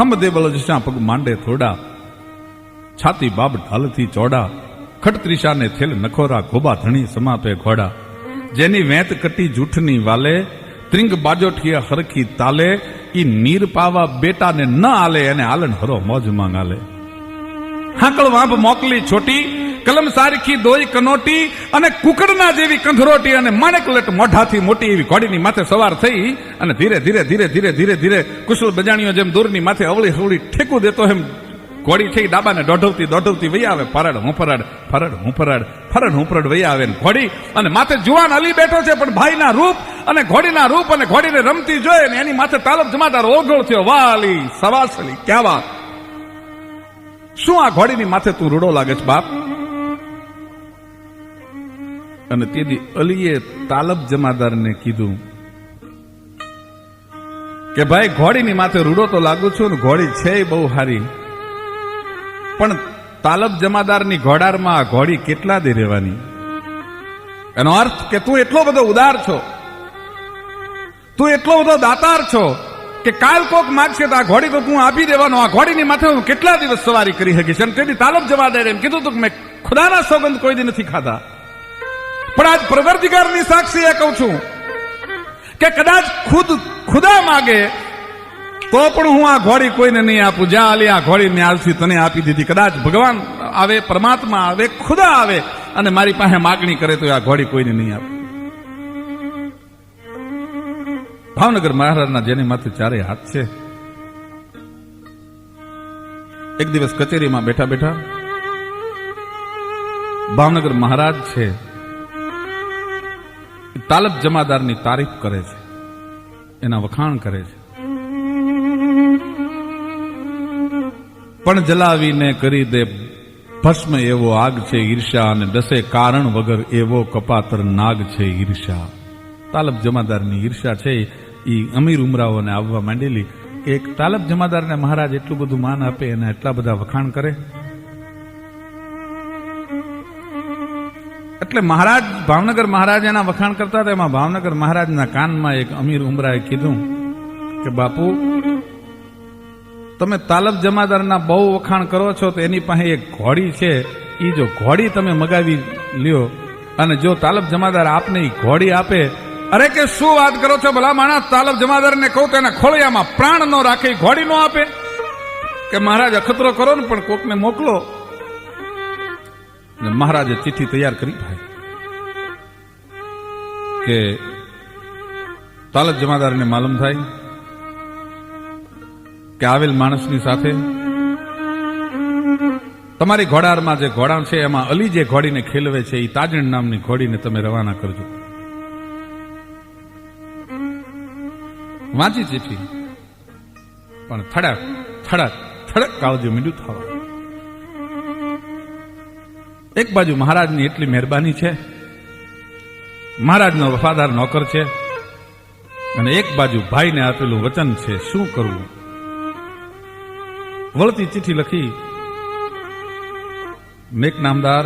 થંભ દેવલ જશા પગ માંડે થોડા, છાતી બાબ ઢાલથી ચોડા, ખટત્રીસાને થેલ નખોરા ગોબા ધણી સમાપે ઘોડા. જેની વેંત કટી જૂઠની વાલે, ત્રિંગ બાજોઠિયા હરખી તાલે, ઈ નીર પાવા બેટાને ન આલે, એને આલન હરો મોજ માંગ આલે હાકળ વાંભ મોકલી છોટી કલમ સારખી દોઈ કનોટી અને કુકડના જેવી કંધરોટી અને માણેકલટ મોઢાથી મોટી એવી ઘોડીની માથે સવાર થઈ અને ધીરે ધીરે ધીરે ધીરે ધીરે ધીરે કુશળ બજાણીઓ જેમ દૂરની માથે અવળી હવળી ઠેકું દેતો એમ ઘોડી છે ઈ ડાબાને દોઢવતી દોઢવતી વૈયા આવે. ફરડ, હું ફરડ ફરડ, હું ફરડ ફરડ, હું ફરડ વૈયા આવે ઘોડી અને માથે જુવાન અલી બેઠો છે પણ ભાઈના રૂપ અને ઘોડીના રૂપ અને ઘોડીને રમતી જોઈ ને એની માથે તાલબ જમાદાર ઓગળ થયો. વાલી, સવાસલી, ક્યાં વાત? શું આ ઘોડીની માથે તું રૂડો લાગે છે બાપ? અને તેથી અલીએ તાલબ જમાદારને કીધું કે, ભાઈ, ઘોડીની માથે રૂડો તો લાગુ છું ને ઘોડી છે બહુ હારી. પણ તાલબ જમાદારની ઘોડારમાં આ ઘોડી કેટલા દે રહેવાની? એનો અર્થ કે તું એટલો બધો ઉદાર છો, તું એટલો બધો દાતાર છો કે કાલ કોક માગશે તો આ ઘોડી તો તું આપી દેવાનો. આ ઘોડીની માથે હું કેટલા દિવસ સવારી કરી શકીશ? અને તેથી તાલબ જમાદારે એમ કીધું તું મેં ખુદાના સોગંદ કોઈ દી નથી ખાધા. પણ આજ પ્રવર્તિકારની સાક્ષી એ કહું છું કે કદાચ ખુદ ખુદા માગે, તો પણ હું આ ઘોડી કોઈને નહીં આપું. જ્યાં આલી આ ઘોડી મેં આજથી તને આપી દીધી. કદાચ ભગવાન આવે, પરમાત્મા આવે, ખુદા આવે, અને મારી પાસે માગણી કરે તો આ ઘોડી કોઈને નહીં આપું. ભાવનગર મહારાજના જેની માથે ચારે હાથ છે. એક દિવસ કચેરીમાં બેઠા બેઠા ભાવનગર મહારાજ છે. તાલબ જમાદારની તારીફ કરે છે. એના વખાણ કરે છે. પણ જલાવીને કરી દે ભસ્મ એવો આગ છે ઈર્ષા અને દસે કારણ વગર એવો કપાતર નાગ છે ઈર્ષા તાલબ જમાદારની ઈર્ષા છે એ અમીર ઉમરાઓને આવવા માંડેલી. એક તાલબ જમાદારને મહારાજ એટલું બધું માન આપે અને એટલા બધા વખાણ કરે. એટલે મહારાજ, ભાવનગર મહારાજ એના વખાણ કરતા હતા, એમાં ભાવનગર મહારાજના કાનમાં એક અમીર ઉમરાએ કીધું કે, બાપુ, તમે તાલબ જમાદારના બહુ વખાણ કરો છો, તો એની પાસે એક ઘોડી છે. એ જો ઘોડી તમે મગાવી લ્યો અને જો તાલબ જમાદાર આપને ઘોડી આપે, અરે કે શું વાત કરો છો, ભલા માણસ? તાલબ જમાદારને કહું, તો એના ખોળિયામાં પ્રાણ નો રાખે ઘોડી નો આપે. કે મહારાજ, અખતરો કરો ને, પણ કોકને મોકલો. મહારાજે ચિઠ્ઠી તૈયાર કરી ભાઈ, કે તાલત જમાદારને માલુમ થાય કે આવેલ માણસની સાથે તમારી ઘોડારમાં જે ઘોડા છે, એમાં અલી જે ઘોડીને ખેલવે છે એ તાજણ નામની ઘોડીને તમે રવાના કરજો. વાંચી ચીઠી. પણ થડક થડક થડક કાળજો મીંડું થવા એક બાજુ મહારાજની એટલી મહેરબાની છે. મહારાજનો વફાદાર નોકર છે. અને એક બાજુ ભાઈને આપેલું વચન છે, શું કરવું? વળતી ચિઠ્ઠી લખી મેક નામદાર,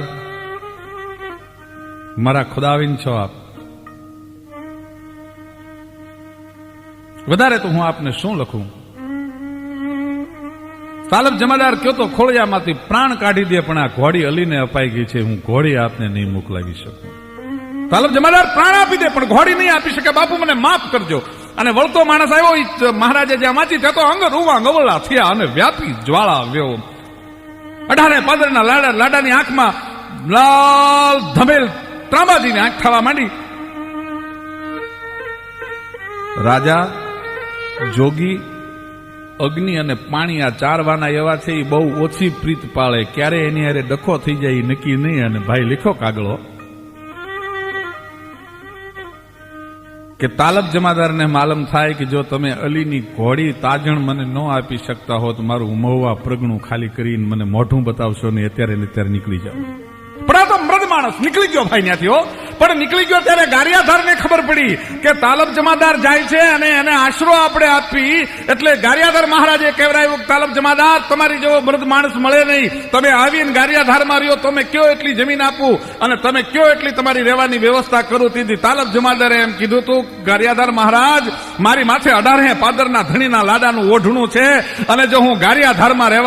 મારા ખુદાવીન છો આપ. વધારે તો હું આપને શું લખું? તાલબ જમાદાર કયો તો ખોળિયામાંથી પ્રાણ કાઢી દે, પણ આ ઘોડી અલીને અપાઈ ગઈ છે. હું ઘોડી આપને નહીં મોકલાવી શકું. તાલબ જમાદાર પ્રાણ આપી દે, પણ ઘોડી નહીં આપી શકે. બાપુ, મને માફ કરજો. અને વળતો માણસ આવ્યો મહારાજે જ્યાં વાંચી ત્યાં તો અંગ રૂવા ગવલા થયા અને વ્યાપી જ્વાળા આવ્યો. અઢારે પાદરના લાડા, લાડાની આંખમાં લાલ ધમેલ ત્રાંબાજીની આંખ થવા માંડી. રાજા, જોગી અગ્નિ અને પાણી આ ચાર વાના એવા છે એ બહુ ઓછી પ્રીત પાળે. ક્યારે એની હારે ડખો થઈ જાય એ નક્કી નહીં, અને ભાઈ લીખો કાગળો. કે તાલબ જમાદારને માલમ થાય કે જો તમે અલીની ઘોડી તાજણ મને ન આપી શકતા હો તો મારું ઉમવવા પ્રગણું ખાલી કરીને મને મોઢું બતાવશો ને અત્યારે ને અત્યારે નીકળી જાવ પણ આ તો મૃદ માણસ. નીકળી ગયો ભાઈ ત્યાંથી હો. પણ નીકળી ગયો ત્યારે ગારિયાધારને ખબર પડી કે તાલબ જમાદાર જાય છે અને એને આશરો આપણે આપી એટલે ગારિયાધાર મહારાજે કહેવરાયું તાલબ જમાદાર, તમારી જેવો મૃદ માણસ મળે નહીં. તમે આવીને ગારિયાધાર માર્યો તમે કયો એટલી જમીન આપું? અને તમે કયો એટલી તમારી રહેવાની વ્યવસ્થા કરું? તીધી તાલબ જમાદારે એમ કીધું તું, ગારિયાધાર મહારાજ, મારી માથે અઢારે પાદરના ધણીના લાડાનું ઓઢણું છે અને જો હું ગારિયાધારમાં રહેવા